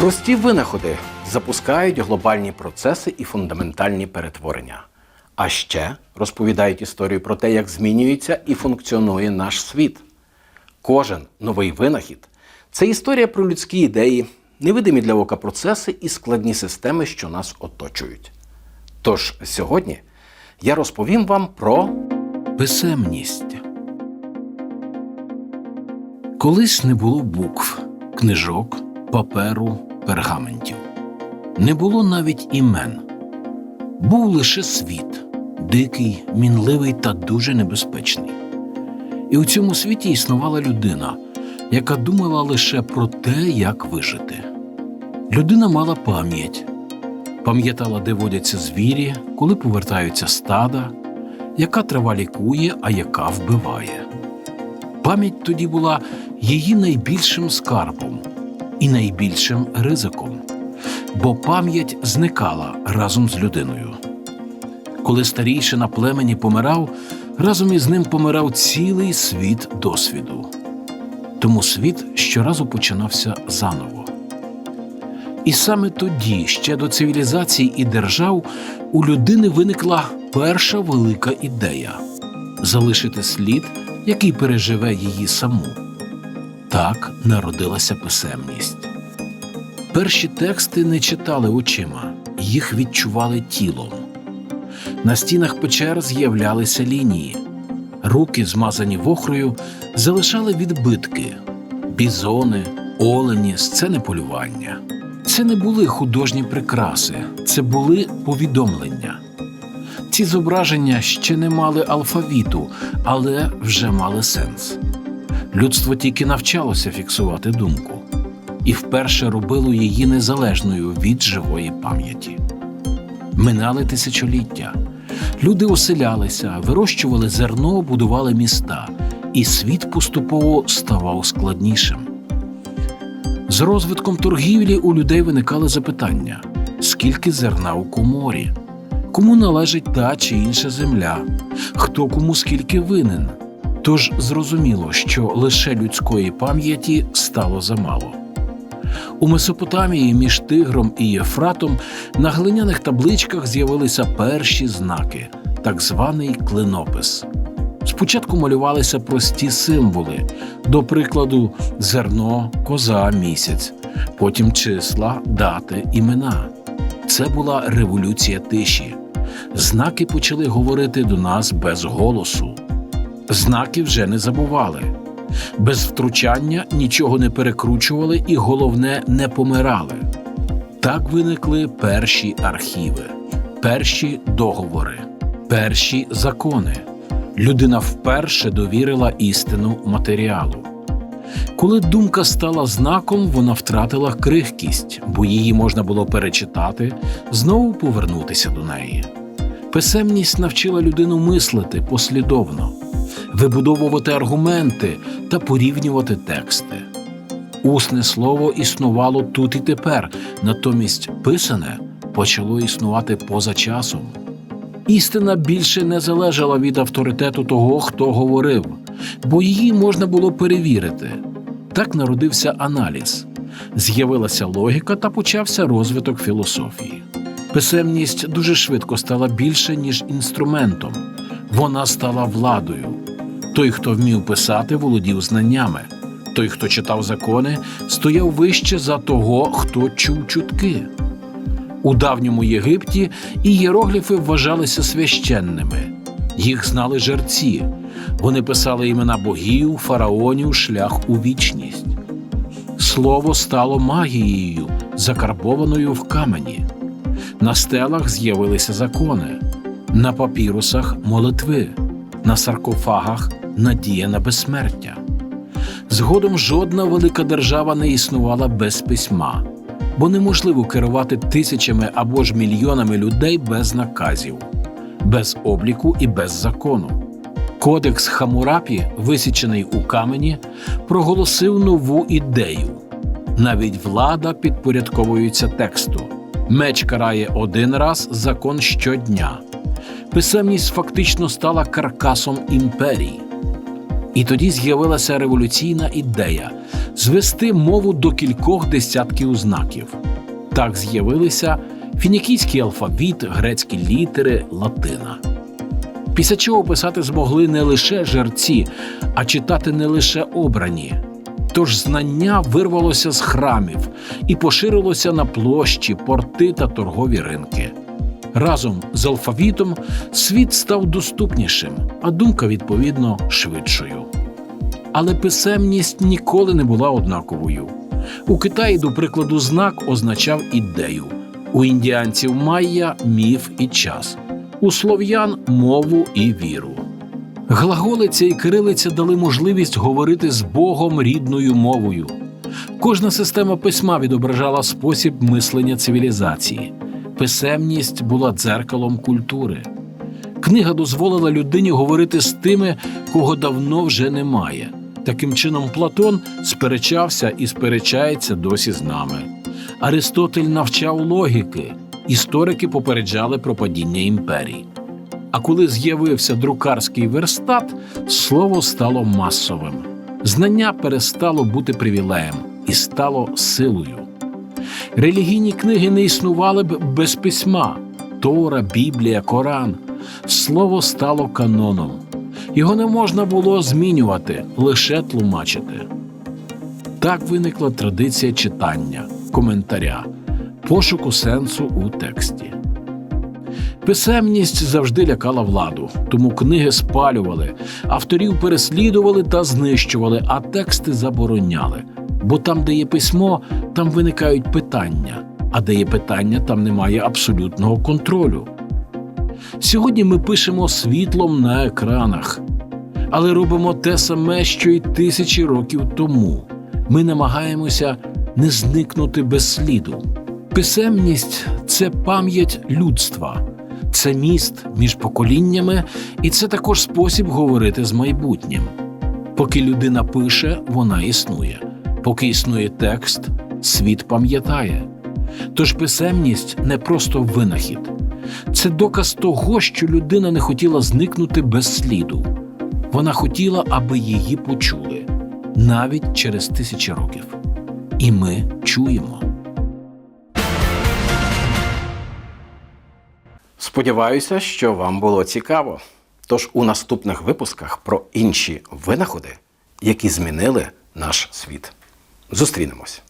Прості винаходи запускають глобальні процеси і фундаментальні перетворення. А ще розповідають історію про те, як змінюється і функціонує наш світ. Кожен новий винахід це історія про людські ідеї, невидимі для ока процеси і складні системи, що нас оточують. Тож сьогодні я розповім вам про Писемність. Колись не було букв, книжок, паперу, пергаментів. Не було навіть імен. Був лише світ, дикий, мінливий та дуже небезпечний. І у цьому світі існувала людина, яка думала лише про те, як вижити. Людина мала пам'ять, пам'ятала, де водяться звірі, коли повертаються стада, яка трава лікує, а яка вбиває. Пам'ять тоді була її найбільшим скарбом і найбільшим ризиком, бо пам'ять зникала разом з людиною. Коли старійший на племені помирав, разом із ним помирав цілий світ досвіду. Тому світ щоразу починався заново. І саме тоді, ще до цивілізацій і держав, у людини виникла перша велика ідея залишити слід, який переживе її саму. Так народилася писемність. Перші тексти не читали очима, їх відчували тілом. На стінах печер з'являлися лінії. Руки, змазані вохрою, залишали відбитки, бізони, олені, сцени полювання. Це не були художні прикраси, це були повідомлення. Ці зображення ще не мали алфавіту, але вже мали сенс. Людство тільки навчалося фіксувати думку і вперше робило її незалежною від живої пам'яті. Минали тисячоліття. Люди оселялися, вирощували зерно, будували міста, і світ поступово ставав складнішим. З розвитком торгівлі у людей виникали запитання: скільки зерна у коморі, кому належить та чи інша земля, хто кому скільки винен. Тож зрозуміло, що лише людської пам'яті стало замало. У Месопотамії між Тигром і Єфратом на глиняних табличках з'явилися перші знаки, так званий клинопис. Спочатку малювалися прості символи, до прикладу, зерно, коза, місяць, потім числа, дати, імена. Це була революція тиші. Знаки почали говорити до нас без голосу. Знаки вже не забували. Без втручання нічого не перекручували і, головне, не помирали. Так виникли перші архіви, перші договори, перші закони. Людина вперше довірила істину матеріалу. Коли думка стала знаком, вона втратила крихкість, бо її можна було перечитати, знову повернутися до неї. Писемність навчила людину мислити послідовно, вибудовувати аргументи та порівнювати тексти. Усне слово існувало тут і тепер, натомість писане почало існувати поза часом. Істина більше не залежала від авторитету того, хто говорив, бо її можна було перевірити. Так народився аналіз, з'явилася логіка та почався розвиток філософії. Писемність дуже швидко стала більше, ніж інструментом, вона стала владою. Той, хто вмів писати, володів знаннями. Той, хто читав закони, стояв вище за того, хто чув чутки. У давньому Єгипті ієрогліфи вважалися священними. Їх знали жерці. Вони писали імена богів, фараонів, шлях у вічність. Слово стало магією, закарбованою в камені. На стелах з'явилися закони, на папірусах молитви, на саркофагах надія на безсмертя. Згодом жодна велика держава не існувала без письма, бо неможливо керувати тисячами або ж мільйонами людей без наказів, без обліку і без закону. Кодекс Хамурапі, висічений у камені, проголосив нову ідею. Навіть влада підпорядковується тексту. Меч карає один раз, закон щодня. Писемність фактично стала каркасом імперії. І тоді з'явилася революційна ідея звести мову до кількох десятків знаків. Так з'явилися фінікійський алфавіт, грецькі літери, латина. Після чого писати змогли не лише жерці, а читати не лише обрані. Тож знання вирвалося з храмів і поширилося на площі, порти та торгові ринки. Разом з алфавітом світ став доступнішим, а думка, відповідно, швидшою. Але писемність ніколи не була однаковою. У Китаї, до прикладу, знак означав ідею, у індіанців майя міф і час, у слов'ян мову і віру. Глаголиця і кирилиця дали можливість говорити з Богом рідною мовою. Кожна система письма відображала спосіб мислення цивілізації. Писемність була дзеркалом культури. Книга дозволила людині говорити з тими, кого давно вже немає. Таким чином, Платон сперечався і сперечається досі з нами. Аристотель навчав логіки, історики попереджали про падіння імперій. А коли з'явився друкарський верстат, слово стало масовим. Знання перестало бути привілеєм і стало силою. Релігійні книги не існували б без письма Тора, Біблія, Коран. Слово стало каноном. Його не можна було змінювати, лише тлумачити. Так виникла традиція читання, коментаря, пошуку сенсу у тексті. Писемність завжди лякала владу, тому книги спалювали, авторів переслідували та знищували, а тексти забороняли. Бо там, де є письмо, там виникають питання, а де є питання, там немає абсолютного контролю. Сьогодні ми пишемо світлом на екранах, але робимо те саме, що й тисячі років тому. Ми намагаємося не зникнути без сліду. Писемність це пам'ять людства, це міст між поколіннями, і це також спосіб говорити з майбутнім. Поки людина пише, вона існує. Поки існує текст, світ пам'ятає. Тож писемність не просто винахід, це доказ того, що людина не хотіла зникнути без сліду. Вона хотіла, аби її почули навіть через тисячі років. І ми чуємо. Сподіваюся, що вам було цікаво. Тож у наступних випусках про інші винаходи, які змінили наш світ. Зустрінемось.